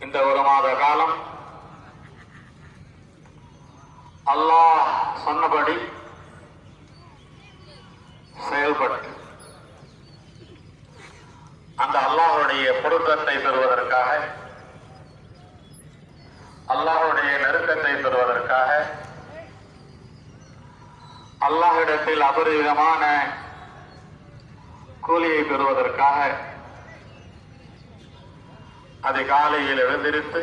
இந்த ஒரு மாத காலம் அல்லாஹ் சொன்னபடி செயல்பட்டு அந்த அல்லாஹுடைய பொருத்தத்தை பெறுவதற்காக அல்லாஹுடைய நெருக்கத்தை பெறுவதற்காக அல்லாஹிடத்தில் அபரிவிதமான கூலியை பெறுவதற்காக அதிகாலையில் எழுந்திருத்து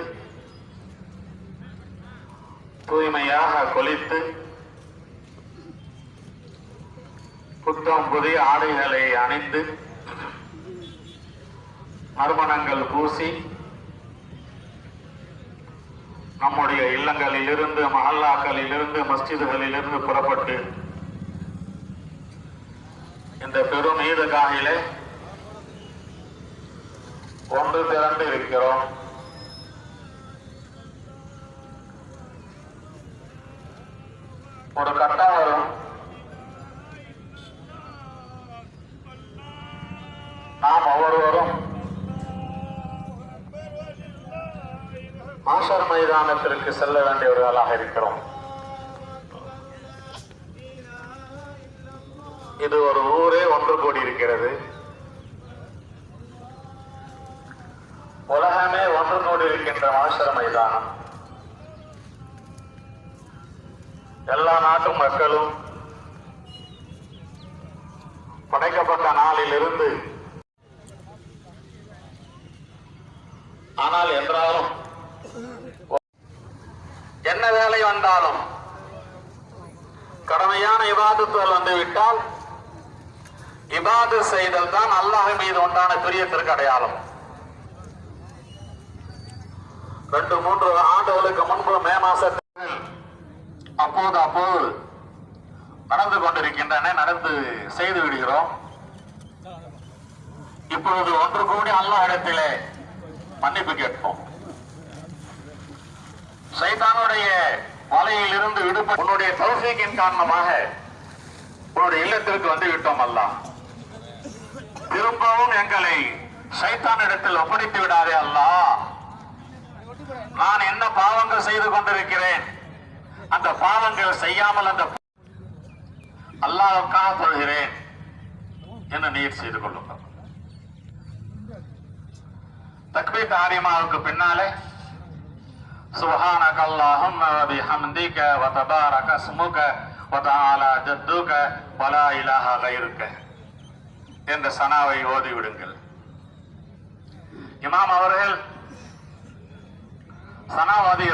தூய்மையாக கொளித்து புத்தம் புதிய ஆடைகளை அணிந்து நறுமணங்கள் பூசி நம்முடைய இல்லங்களில் இருந்து மஹல்லாக்களில் இருந்து மஸ்ஜிதுகளில் இருந்து புறப்பட்டு இந்த பெரும் காணிலே ஒன்று திரண்டு இருக்கிறோம். ஒரு கட்டம் வரும். நாம் ஒவ்வொருவரும் மாஷர் மைதானத்திற்கு செல்ல வேண்டியவர்களாக இருக்கிறோம். இது ஒரு ஊரே ஒன்று கூடி இருக்கிறது உலகமே ஒன்று கூடி இருக்கின்ற மாஷர் மைதானம். எல்லா நாட்டு மக்களும் படைக்கப்பட்ட நாளில் இருந்து ஆனால் என்றாலும் என்ன வேலை வந்தாலும் கடமையான விவாதத்தில் வந்துவிட்டால் இபாது செய்தல் தான் அல்லாஹ் மீது உண்டான பிரியத்திற்கு அடையாளம். ரெண்டு மூன்று ஆண்டுகளுக்கு முன்பு மே மாசத்தில் அப்போது அப்போது நடந்து கொண்டிருக்கின்றன நடந்து செய்து விடுகிறோம். இப்பொழுது ஒன்று கூடி அல்லாஹ் இடத்திலே மன்னிப்பு கேட்போம். சைதானுடைய வலையில் இருந்து விடுபட்டு உன்னுடைய தௌசிக்கின் காரணமாக உன்னுடைய இல்லத்திற்கு வந்து விட்டோம் அல்லாஹ். திரும்பவும் எங்களை சைத்தான் இடத்தில் ஒப்படைத்து விடாதே அல்லாஹ் நான் என்ன பாவங்கள் செய்து கொண்டிருக்கிறேன்? அந்த பாவங்கள் செய்யாமல் அந்த அல்லாவுக்காக தொழுகிறேன் என்று நீர் செய்து கொள்ளுங்கள். தக்பீர் தாரிமாவுக்கு பின்னாலே سبحانك اللهم وبحمدك وتبارك اسمك وتعالى جدك ولا தஆலா غيرك என்ற சனாவை ஓதி விடுங்கள் இமாம் அவர்கள் சனாவாதிய